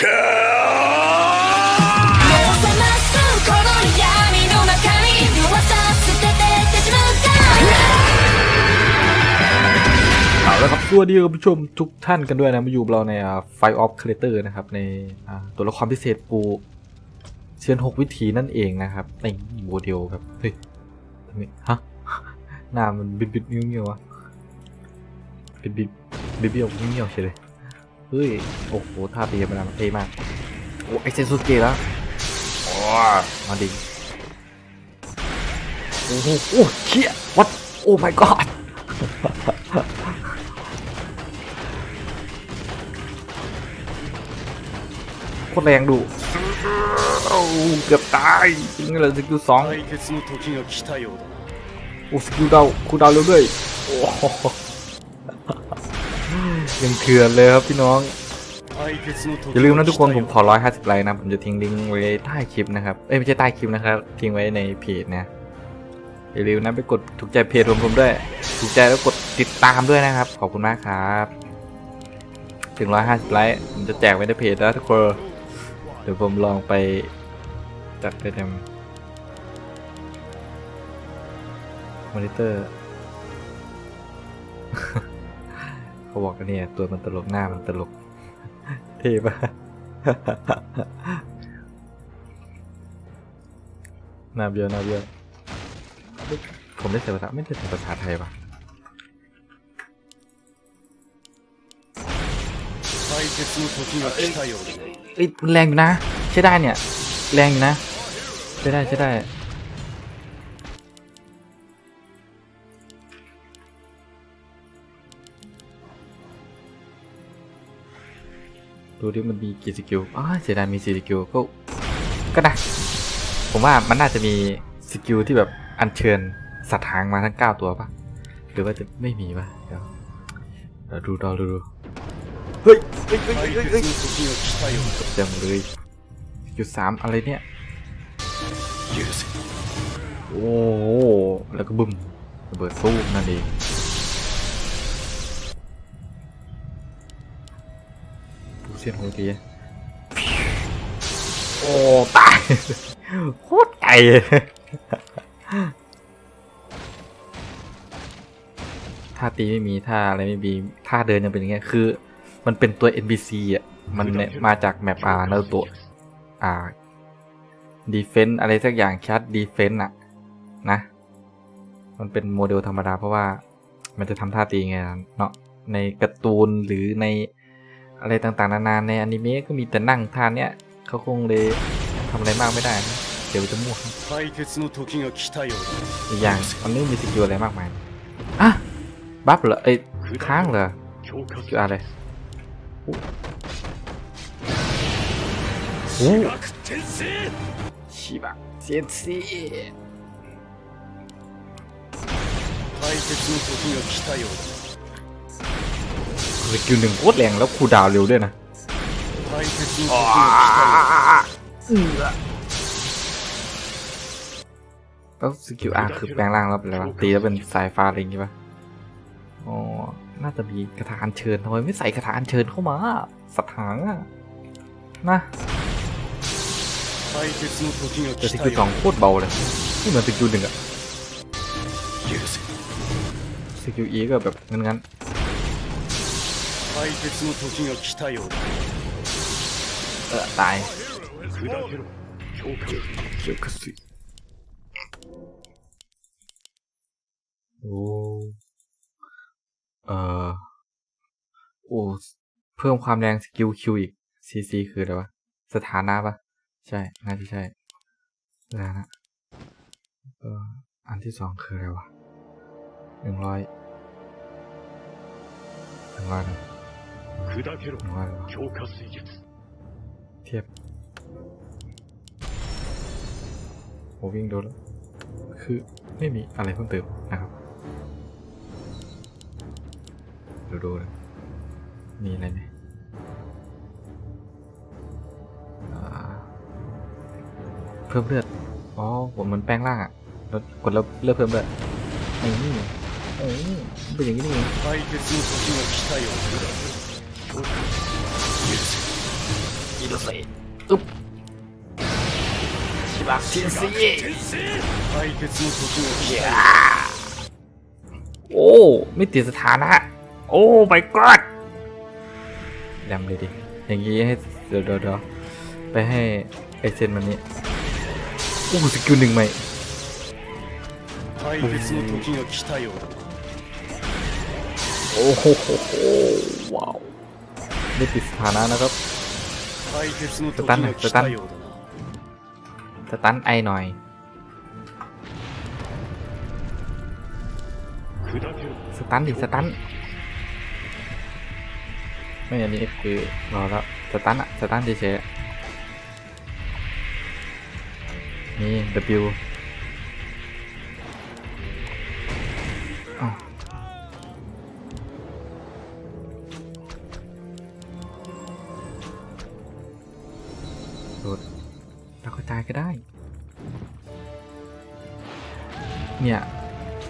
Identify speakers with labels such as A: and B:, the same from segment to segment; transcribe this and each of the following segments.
A: เอาละครับสวัสดีคุณผู้ชมทุกท่านกันด้วยนะมาอยู่เราในไฟออฟค r เตอร์นะครับ ในตัวละครพิเศษปูเชียนหกวิถีนั่นเองนะครับในโมเดลครับเฮ้ยทำไมฮะหน้ามันบิดบิดเงี้ยวเงี้ยวๆวะบิดบิดบิดเบี้ยวเงี้ยวเงี้ยวๆเฉยเลย เฮ้ย โอ้โหท่าเตียมันเท่มาก โอ้ไอเซนสุเกะแล้วมาดิโอ้โหเขี้ยวัดโอ้ my god โคตรแรงดูเกือบตายจริงเลยสกิลสองโอ้สกิลดาวคูดาวเร็วด้วยโอ้ ยังเถื่อนเลยครับพี่น้อง อย่าลืมนะทุกคนผมขอ 150 ไลค์นะ ผมจะทิ้งลิงก์ไว้ใต้คลิปนะครับ เอ้ยไม่ใช่ใต้คลิปนะครับ ทิ้งไว้ในเพจนะ อย่าลืมนะไปกดถูกใจเพจผมผมด้วย ถูกใจแล้วกดติดตามด้วยนะครับ ขอบคุณมากครับ ถึง 150 ไลค์ผมจะแจกไว้ในเพจแล้วทุกคน เดี๋ยวผมลองไปจัดไปทำมอนิเตอร์ เขาบอกแล้เนี่ยตัวมันตลกหน้ามันตลกเท่ปะน้าเบี้ยวหน้าเบี้ยวผมได้ใส่ภาษาไม่ได้ใส่ภาษาไทยปะไอ้ยแรงอยู่นะ ใช้ได้เนี่ย แรงอยู่นะ ใช้ได้ใช้ได้ ดูดิมันมีกี่สกิลอ๋อเสียดายมีสี่สกิลก็ก็นะผมว่ามันน่าจะมีสกิลที่แบบอัญเชิญสัตว์หางมาทั้งเก้าตัวปะหรือว่าจะไม่มีปะเดี๋ยวเราดูรอดูเฮ้ยเฮ้ยเฮ้ยเฮ้ยเฮ้ยเต็มเลยจุดสามอะไรเนี่ยโอ้แล้วก็บึ้มระเบิดสู้นั่นเอง เสียนโหดีโอ้ตายโคตรไกลเลยท่าตีไม่มีท่าอะไรไม่มีท่าเดินยังเป็นอย่างเงี้ยคือ มันเป็นตัว NPC อะมันเนี่ยมาจากแมปอาร์นารูโตะอ่าดีเฟนต์อะไรสักอย่างชัดดีเฟนต์อะ นะ มันเป็นโมเดลธรรมดาเพราะว่ามันจะทำท่าตีไงเนาะในการ์ตูนหรือใน อะไรต่างๆ นานาในอนิเมะก็มีแต่นั่งท่าเนี้ยเขาคงเลยทำอะไรมากไม่ได้นะเดี๋ยวจะมั่ว
B: 解決の時が来たようだな
A: อีกอย่างมันไม่มีสกิลอะไรมากมายอ่ะบัฟเหรอไอ้ยค้างเหรอ
B: 強化
A: คืออะไรโอ้โห
B: 学転生
A: ชิบะเซียนซี
B: 解決の時が来たようだ
A: สกิลหนึ่งโคตรแรงแล้วคูดาวเร็วด้วยนะแล้วสกิลอาคือแปลงร่างแล้วเป็นอะไรตีแล้วเป็นสายฟ้าอะไรอย่งี้ปะอ๋อ น่าจะมีกระถางเชิญทำไมไม่ใส่กระถางเชิญเข้ามา สัตว์หางอะนะแต่สกิลสองโคตรเบาเลยไม่เหมือนสกิลหนึ่งอะสกิลอีก็แบบงั้นงั้น
B: 解決の時が来たようだ
A: ๆเออตาย
B: 砕けろ強化
A: เกี่ยวกับสิโอ้เออโอ้เพิ่มความแรงสกิลคิวอีกซีซีคืออะไรวะ สถานะปะใช่ น่าจะใช่สถานะเอออันที่สองคืออะไรวะหนึ่งร้อยหนึ่งร้อยนะ
B: 砕けろ
A: หนึ่งร้อยเลยวะ
B: 強化水術
A: เทียบโหวิ่งโดนแล้ว คือไม่มีอะไรเพิ่มเติมนะครับดูดูนะมีอะไรไหมอ่าเพิ่มเลือด อ๋อ ผมมันแปลงร่างอ่ะแล้วกดแล้วเลือดเพิ่มเลือดไอ้นี่เอ้ยมันเป็นอย่างนี้นี่เอง
B: ยิโดเซ
A: อึ๊บชิบักทินซีโอ้ไม่ติดสถานะ โอ้ไปกอดดำเลยดิ อย่างงี้ให้เดี๋ไปให้ไอเซนมันนี่โอ้สกิลหนึ่งใหมโอ้โหว้าว ไม่ติดสถานะนะครับ
B: สตันสตัน
A: สตันไอหน่อยสตันดิสตันไม่อย่างนี้คือรอแล้วสตันอะสตันเฉยๆนี่ W ก็ได้ เนี่ย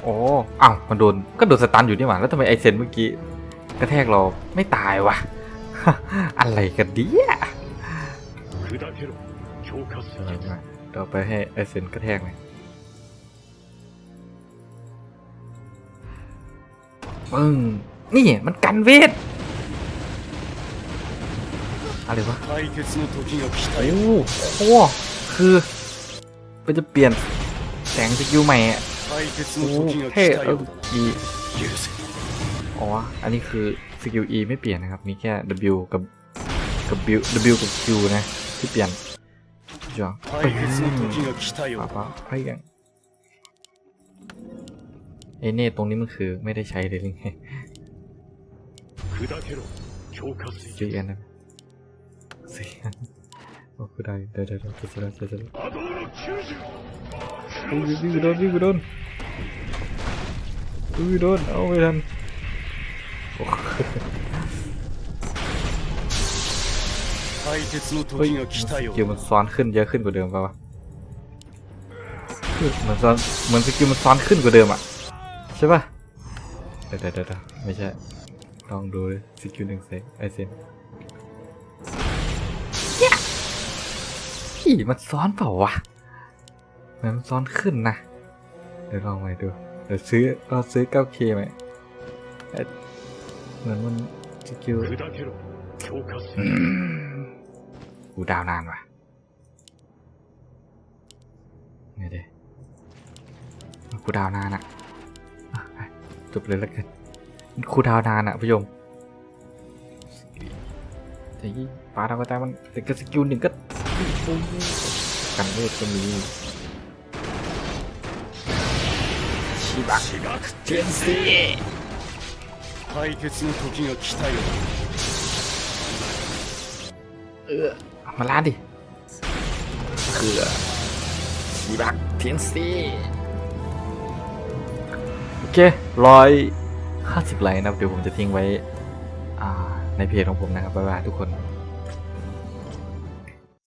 A: โอ้อ้าวมันโดน ก็โดนสตันอยู่นี่หว่า แล้วทำไมไอเซนเมื่อกี้กระแทกเราไม่ตายวะ อะไรกันดียเราไปให้ไอเซนกระแทกเลยปึ้งนี่มันกันเวท อะไรวะ โอ้โห คือมัจะเปลี่ยนแสงสกิลใหม่อะโอ้เท่เออ
B: อี
A: อ๋อ อันนี้คือสกิล E ไม่เปลี่ยนนะครับ มีแค่ W กับกับ W W กับ Q นะที่เปลี่ยนจ้าป้าป้าไปกันเอเน่ตรงนี้มันคือไม่ได้ใช้เลยหรือไงจุยเอ็นนะ ก็คือได้ไดี๋ยวเดี๋ยวเดี๋ยวเดี๋
B: ยวเดี๋
A: ยววิ่งโดนวิ่งโดนวิ่งโดนเอาไปทันเฮ้ยเกม
B: มั
A: นซ้อนขึ้นเยอะขึ้นกว่าเดิมป่าวะเหมือนซ้อนเหมือนสกิลมันซ้อนขึ้นกว่าเดิมอะใช่ป่ะเดี๋ยวเไม่ใช่ลองดูเลสกิลหนึ่งเซนไอเซน มันซ้อนเปล่าวะมันซ้อนขึ้นนะ เดี๋ยวลองไปดู เดี๋ยวซื้อเราซื้อ 9K ไหมเหมือนมันสกิลกูดาวนานว่ะไงเด้กูดาวนานอะจบเลยแล้วกันคูดาวนานอะผู้ยมแต่ยี่ปาดาวกระจายมันแต่กสกิลหนึ่งก็ กันเวทก็มีชิบักเทียนซี
B: 解決の時が来たようだ
A: เออมาล้านดิคือชีบักเทียนซีโอเคร้อยห้าสิบไลค์นะครับ เดี๋ยวผมจะทิ้งไว้ อ่า ในเพจของผมนะครับ บ๊ายบายทุกคน